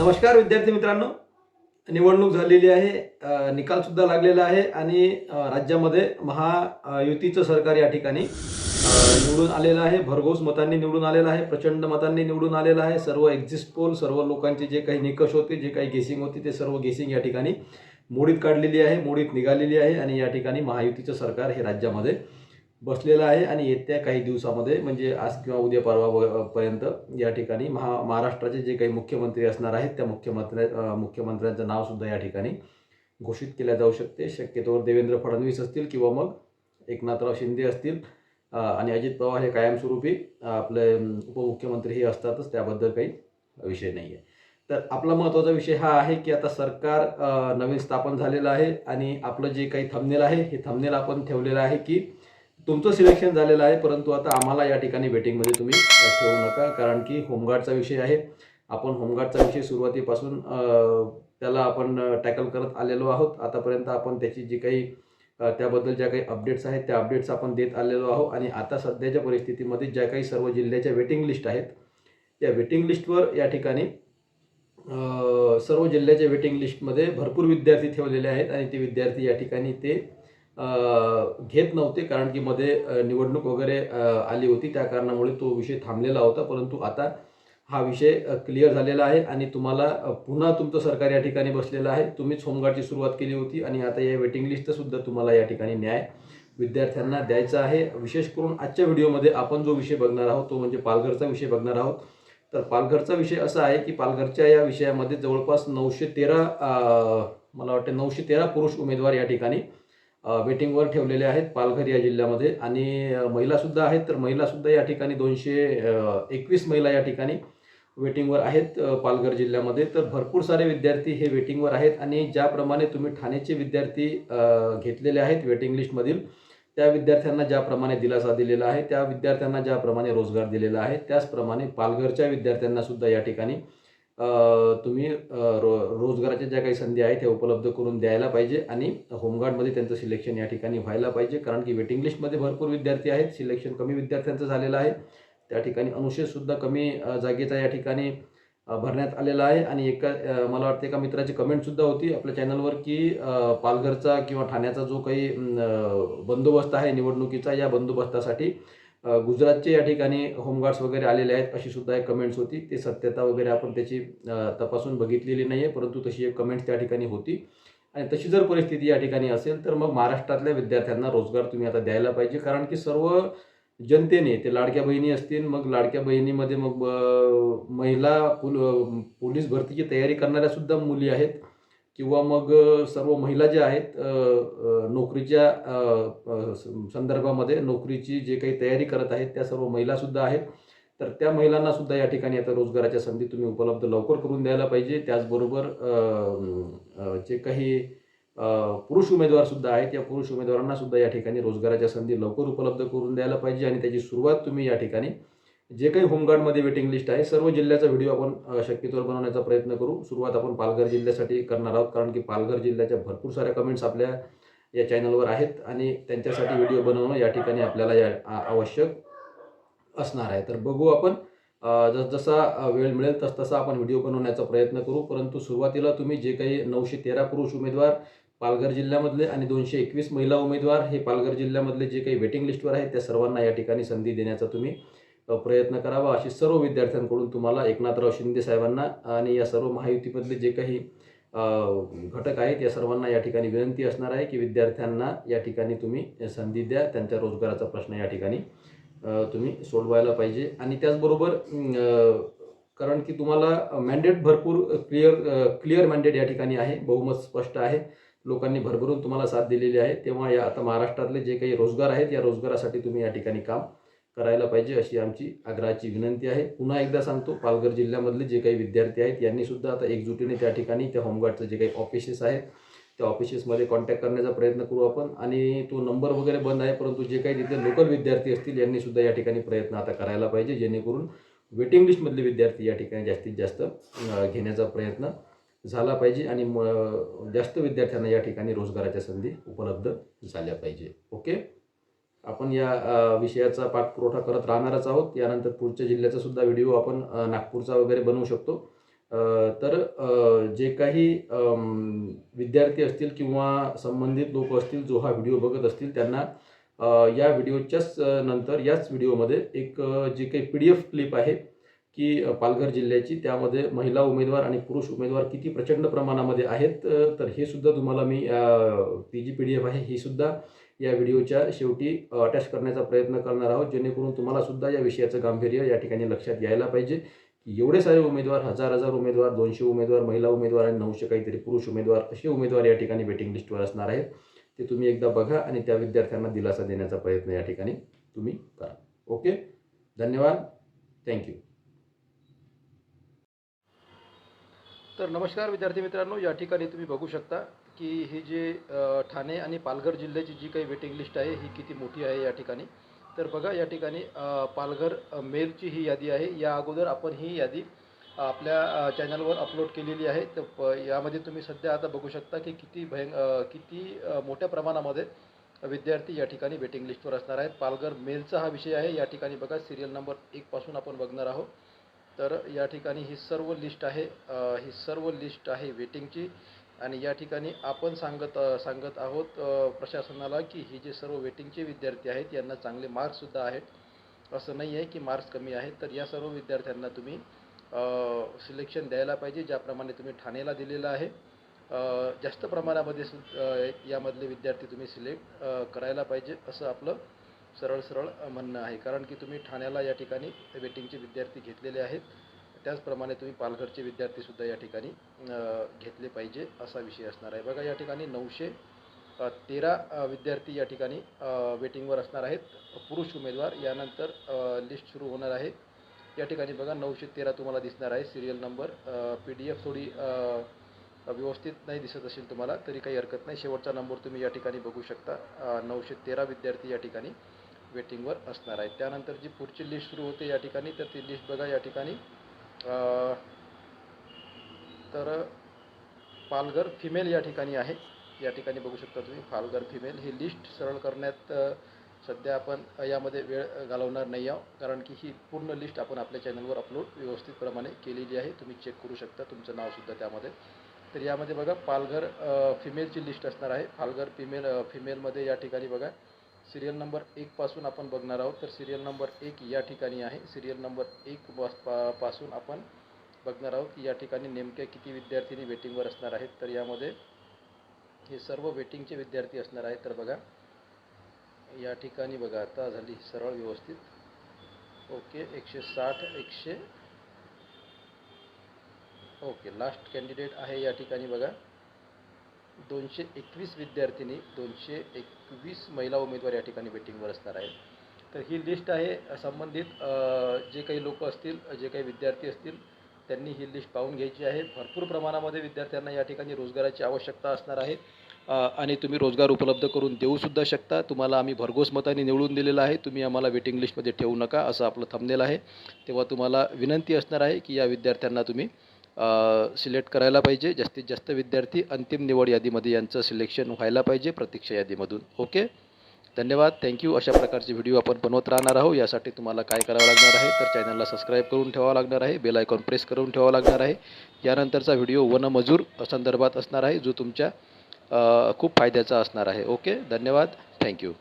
नमस्कार विद्यार्थी मित्रांनो. निवडणूक झालेली आहे निकालसुद्धा लागलेला आहे आणि राज्यामध्ये महायुतीचं सरकार या ठिकाणी निवडून आलेलं आहे. भरघोस मतांनी निवडून आलेलं आहे प्रचंड मतांनी निवडून आलेलं आहे. सर्व एक्झिस्ट पोल सर्व लोकांचे जे काही निकष होते जे काही गेसिंग होती ते सर्व गेसिंग या ठिकाणी मोडीत काढलेली आहे मोडीत निघालेली आहे आणि या ठिकाणी महायुतीचं सरकार हे राज्यामध्ये बसलेला आहे आणि येत्या काही दिवसामध्ये म्हणजे आज किंवा उद्या परवा पर्यंत या ठिकाणी महा महाराष्ट्राचे जे काही मुख्यमंत्री असणार आहेत त्या मुख्यमंत्र्या मुख्यमंत्र्यांचं नावसुद्धा या ठिकाणी घोषित केल्या जाऊ शकते. शक्यतोवर देवेंद्र फडणवीस असतील किंवा मग एकनाथराव शिंदे असतील आणि अजित पवार हे कायमस्वरूपी आपले उपमुख्यमंत्री हे असतातच त्याबद्दल काही विषय नाही आहे तर आपला महत्त्वाचा विषय हा आहे की आता सरकार नवीन स्थापन झालेलं आहे आणि आपलं जे काही थंबनेल आहे हे थंबनेल आपण ठेवलेलं आहे की तुमचं सिलेक्शन झालेलं आहे परंतु आता आम्हाला या ठिकाणी वेटिंगमध्ये तुम्ही ठेवू नका कारण की होमगार्डचा विषय आहे. आपण होमगार्डचा विषय सुरुवातीपासून त्याला आपण टॅकल करत आलेलो आहोत. आतापर्यंत आपण त्याची जी काही त्याबद्दल ज्या काही अपडेट्स आहेत त्या अपडेट्स आपण देत आलेलो आहोत. आणि आता सध्याच्या परिस्थितीमध्ये ज्या काही सर्व जिल्ह्याच्या वेटिंग लिस्ट आहेत त्या वेटिंग लिस्टवर या ठिकाणी सर्व जिल्ह्याच्या वेटिंग लिस्टमध्ये भरपूर विद्यार्थी ठेवलेले आहेत. आणि ते विद्यार्थी या ठिकाणी ते घेत नव्हते कारण की मध्ये निवडणूक वगैरे आली होती. त्या कारणामुळे तो विषय थांबलेला होता. परंतु आता हा विषय क्लिअर झालेला आहे आणि तुम्हाला पुन्हा तुमचं सरकार या ठिकाणी बसलेलं आहे. तुम्हीच होमगार्डची सुरुवात केली होती आणि आता या वेटिंग लिस्टसुद्धा तुम्हाला या ठिकाणी न्याय विद्यार्थ्यांना द्यायचा आहे. विशेष करून आजच्या व्हिडिओमध्ये आपण जो विषय बघणार आहोत तो म्हणजे पालघरचा विषय बघणार आहोत. तर पालघरचा विषय असा आहे की पालघरच्या या विषयामध्ये जवळपास नऊशे तेरा मला वाटते नऊशे तेरा पुरुष उमेदवार या ठिकाणी वेटिंगवर ठेवलेले आहेत पालघर या जिल्ह्यामध्ये. आणि महिलासुद्धा आहेत. तर महिलासुद्धा या ठिकाणी दोनशे एकवीस महिला या ठिकाणी वेटिंगवर आहेत पालघर जिल्ह्यामध्ये. तर भरपूर सारे विद्यार्थी हे वेटिंगवर आहेत. आणि ज्याप्रमाणे तुम्ही ठाण्याचे विद्यार्थी घेतलेले आहेत वेटिंग लिस्टमधील त्या विद्यार्थ्यांना ज्याप्रमाणे दिलासा दिलेला आहे त्या विद्यार्थ्यांना ज्याप्रमाणे रोजगार दिलेला आहे त्याचप्रमाणे पालघरच्या विद्यार्थ्यांनासुद्धा या ठिकाणी तुम्ही रो रोजगाराच्या ज्या काही संधी आहेत त्या उपलब्ध करून द्यायला पाहिजे आणि होमगार्डमध्ये त्यांचं सिलेक्शन या ठिकाणी व्हायला पाहिजे. कारण की वेटिंग लिस्टमध्ये भरपूर विद्यार्थी आहेत सिलेक्शन कमी विद्यार्थ्यांचं झालेलं आहे. त्या ठिकाणी अनुशेषसुद्धा कमी जागेचा या ठिकाणी भरण्यात आलेला आहे. आणि एका मला वाटते एका मित्राची कमेंटसुद्धा होती आपल्या चॅनलवर की पालघरचा किंवा ठाण्याचा जो काही बंदोबस्त आहे निवडणुकीचा या बंदोबस्तासाठी गुजरातचे या ठिकाणी होमगार्ड्स वगैरे आलेले आहेत अशी सुद्धा एक कमेंट्स होती. ते सत्यता वगैरे आपण त्याची तपासून बघितलेली नाही आहे परंतु तशी एक कमेंट्स त्या ठिकाणी होती. आणि तशी जर परिस्थिती या ठिकाणी असेल तर मग महाराष्ट्रातल्या विद्यार्थ्यांना रोजगार तुम्ही आता द्यायला पाहिजे. कारण की सर्व जनतेने ते लाडक्या बहिणी असतील मग लाडक्या बहिणीमध्ये मग महिला पुल पोलीस भरतीची तयारी करणाऱ्या सुद्धा मुली आहेत. किंवा मग सर्व महिला ज्या आहेत नोकरीच्या स- संदर्भामध्ये नोकरीची जे काही तयारी करत आहेत त्या सर्व महिलासुद्धा आहेत. तर त्या महिलांना सुद्धा या ठिकाणी आता रोजगाराच्या संधी तुम्ही उपलब्ध लवकर करून द्यायला पाहिजे. त्याचबरोबर जे काही पुरुष उमेदवार सुद्धा आहेत या पुरुष उमेदवारांना सुद्धा या ठिकाणी रोजगाराच्या संधी लवकर उपलब्ध करून द्यायला पाहिजे. आणि त्याची सुरुवात तुम्ही या ठिकाणी जे काही होमगार्डमध्ये वेटिंग लिस्ट आहे सर्व जिल्ह्याचा व्हिडिओ आपण शक्यतोवर बनवण्याचा प्रयत्न करू. सुरुवात आपण पालघर जिल्ह्यासाठी करणार आहोत कारण की पालघर जिल्ह्याच्या भरपूर साऱ्या कमेंट्स आपल्या या चॅनलवर आहेत आणि त्यांच्यासाठी व्हिडिओ बनवणं या ठिकाणी आपल्याला या आवश्यक असणार आहे. तर बघू आपण जसजसा वेळ मिळेल तस तसा आपण व्हिडिओ बनवण्याचा प्रयत्न करू. परंतु सुरुवातीला तुम्ही जे काही नऊशे तेरा पुरुष उमेदवार पालघर जिल्ह्यामधले आणि दोनशे एकवीस महिला उमेदवार हे पालघर जिल्ह्यामधले जे काही वेटिंग लिस्टवर आहेत त्या सर्वांना या ठिकाणी संधी देण्याचा तुम्ही प्रयत्न करावा अशी सर्व विद्यार्थ्यांकडून तुम्हाला एकनाथराव शिंदे साहेबांना आणि या सर्व महायुतीमधले जे काही घटक आहेत या सर्वांना या ठिकाणी विनंती असणार आहे की विद्यार्थ्यांना या ठिकाणी तुम्ही संधी द्या. त्यांच्या रोजगाराचा प्रश्न या ठिकाणी तुम्ही सोडवायला पाहिजे. आणि त्याचबरोबर कारण की तुम्हाला मॅन्डेट भरपूर क्लिअर क्लिअर मॅन्डेट या ठिकाणी आहे बहुमत स्पष्ट आहे. लोकांनी भरभरून तुम्हाला साथ दिलेली आहे. तेव्हा या आता महाराष्ट्रातले जे काही रोजगार आहेत या रोजगारासाठी तुम्ही या ठिकाणी काम करायला पाहिजे अशी आमची आग्रहाची विनंती आहे. पुन्हा एकदा सांगतो पालघर जिल्ह्यामधले जे काही विद्यार्थी आहेत यांनी सुद्धा आता एकजुटीने त्या ठिकाणी त्या होमगार्डचं जे काही ऑफिसेस आहेत त्या ऑफिसेसमध्ये कॉन्टॅक्ट करण्याचा प्रयत्न करू आपण. आणि तो नंबर वगैरे बंद आहे परंतु जे काही तिथे लोकल विद्यार्थी असतील यांनी सुद्धा या ठिकाणी प्रयत्न आता करायला पाहिजे जेणेकरून वेटिंग लिस्टमधले विद्यार्थी या ठिकाणी जास्तीत जास्त घेण्याचा प्रयत्न झाला पाहिजे आणि म- जास्त विद्यार्थ्यांना या ठिकाणी रोजगाराच्या संधी उपलब्ध झाल्या पाहिजे. ओके आपण या विषयाचा पाठपुरवठा करत राहणारच आहोत. यानंतर पुढच्या जिल्ह्याचा सुद्धा व्हिडिओ आपण नागपूरचा वगैरे बनवू शकतो. तर जे काही विद्यार्थी असतील किंवा संबंधित लोक असतील जो हा व्हिडिओ बघत असतील त्यांना या व्हिडिओच्याच नंतर याच व्हिडिओमध्ये एक जी काही पी डी एफ क्लिप आहे की पालघर जिल्ह्याची त्यामध्ये महिला उमेदवार आणि पुरुष उमेदवार किती प्रचंड प्रमाणामध्ये आहेत तर हे सुद्धा तुम्हाला मी ती जी पी डी एफ आहे ही सुद्धा या व्हिडिओच्या शेवटी अटॅच करण्याचा प्रयत्न करणार आहोत. जेणेकरून तुम्हाला सुद्धा या विषयाचं गांभीर्य या ठिकाणी लक्षात घ्यायला पाहिजे. की एवढे सारे उमेदवार हजार हजार उमेदवार दोनशे उमेदवार महिला उमेदवार आणि नऊशे काहीतरी पुरुष उमेदवार असे उमेदवार या ठिकाणी वेटिंग लिस्टवर असणार आहेत. ते तुम्ही एकदा बघा आणि त्या विद्यार्थ्यांना दिलासा देण्याचा प्रयत्न या ठिकाणी तुम्ही करा. ओके? धन्यवाद. थँक्यू तर नमस्कार विद्यार्थी मित्रांनो या ठिकाणी तुम्ही बघू शकता की ही जे ठाणे आणि पालघर जिल्ह्याची जी काही वेटिंग लिस्ट आहे ही किती मोठी आहे या ठिकाणी? तर बघा या ठिकाणी पालघर मेलची ही यादी आहे. या अगोदर आपण ही यादी आपल्या चॅनलवर अपलोड केलेली आहे. तर प यामध्ये तुम्ही सध्या आता बघू शकता की किती भयं किती मोठ्या प्रमाणामध्ये विद्यार्थी या ठिकाणी वेटिंग लिस्टवर असणार आहेत. पालघर मेलचा हा विषय आहे. या ठिकाणी बघा सिरियल नंबर एकपासून आपण बघणार आहोत. तर या ठिकाणी ही सर्व लिस्ट आहे ही सर्व लिस्ट आहे वेटिंगची. आणि या ठिकाणी आपण सांगत सांगत आहोत प्रशासनाला की ही जे सर्व वेटिंगचे विद्यार्थी आहेत यांना चांगले मार्क्ससुद्धा आहेत. असं नाही आहे की मार्क्स कमी आहेत तर या सर्व विद्यार्थ्यांना तुम्ही सिलेक्शन द्यायला पाहिजे ज्याप्रमाणे तुम्ही ठाणेला दिलेलं आहे. जास्त प्रमाणामध्ये सु यामधले विद्यार्थी तुम्ही सिलेक्ट करायला पाहिजे असं आपलं सरळ सरळ म्हणणं आहे. कारण की तुम्ही ठाण्याला या ठिकाणी वेटिंगचे विद्यार्थी घेतलेले आहेत. त्याचप्रमाणे तुम्ही पालघरचे विद्यार्थीसुद्धा या ठिकाणी घेतले पाहिजे असा विषय असणार आहे. बघा या ठिकाणी नऊशे तेरा विद्यार्थी या ठिकाणी वेटिंगवर असणार आहेत. पुरुष उमेदवार यानंतर लिस्ट सुरू होणार आहे. या ठिकाणी बघा नऊशे तेरा तुम्हाला दिसणार आहे. Serial number P D F थोडी व्यवस्थित नाही दिसत असेल तुम्हाला तरी काही हरकत नाही. शेवटचा नंबर तुम्ही या ठिकाणी बघू शकता. नऊशे तेरा विद्यार्थी या ठिकाणी वेटिंगवर असणार आहेत. त्यानंतर जी पुढची लिस्ट सुरू होते या ठिकाणी तर ती लिस्ट बघा या ठिकाणी तर पालघर फिमेल या ठिकाणी आहे. या ठिकाणी बघू शकता तुम्ही पालघर फिमेल ही लिस्ट सरळ करण्यात सध्या आपण यामध्ये वेळ घालवणार नाही आहोत. कारण की ही पूर्ण लिस्ट आपण आपल्या चॅनलवर अपलोड व्यवस्थितप्रमाणे केलेली आहे. तुम्ही चेक करू शकता तुमचं नावसुद्धा त्यामध्ये. तर यामध्ये बघा पालघर फिमेलची लिस्ट असणार आहे. पालघर फिमेल फिमेलमध्ये या ठिकाणी बघा सिरियल नंबर एकपासून आपण बघणार आहोत. तर सिरियल नंबर एक या ठिकाणी आहे. सिरियल नंबर एक पा पासून आपण बघणार आहोत की या ठिकाणी नेमक्या किती विद्यार्थिनी वेटिंगवर असणार आहेत. तर यामध्ये हे सर्व वेटिंगचे विद्यार्थी असणार आहेत. तर बघा या ठिकाणी बघा आता झाली सरळ व्यवस्थित. ओके एकशे साठ एकशे ओके लास्ट कॅन्डिडेट आहे या ठिकाणी बघा. दोनशे एकवीस विद्यार्थिनी दोनशे एकवीस महिला उमेदवार या ठिकाणी वेटिंगवर असणार आहेत. तर ही लिस्ट आहे. संबंधित जे काही लोक असतील जे काही विद्यार्थी असतील त्यांनी ही लिस्ट पाहून घ्यायची आहे. भरपूर प्रमाणामध्ये विद्यार्थ्यांना या ठिकाणी रोजगाराची आवश्यकता असणार आहे. आणि तुम्ही रोजगार उपलब्ध करून देऊसुद्धा शकता. तुम्हाला आम्ही भरघोस मताने निवडून दिलेलं आहे. तुम्ही आम्हाला वेटिंग लिस्टमध्ये ठेवू नका असं आपलं थंबनेल आहे. तेव्हा तुम्हाला विनंती असणार आहे की या विद्यार्थ्यांना तुम्ही सिलेक्ट करायला पाहिजे. जास्तीत जास्त विद्यार्थी अंतिम निवड यादीमध्ये यांचं सिलेक्शन व्हायला पाहिजे प्रतीक्षा यादीमधून. ओके? धन्यवाद. थँक्यू अशा प्रकारचे व्हिडिओ आपण बनवत राहणार आहोत. यासाठी तुम्हाला काय करावं लागणार आहे? तर चॅनलला सबस्क्राईब करून ठेवावं लागणार आहे. बेल आयकॉन प्रेस करून ठेवावं लागणार आहे. यानंतरचा व्हिडिओ वनमजूर संदर्भात असणार आहे जो तुमच्या खूप फायद्याचा असणार आहे. ओके? धन्यवाद. थँक्यू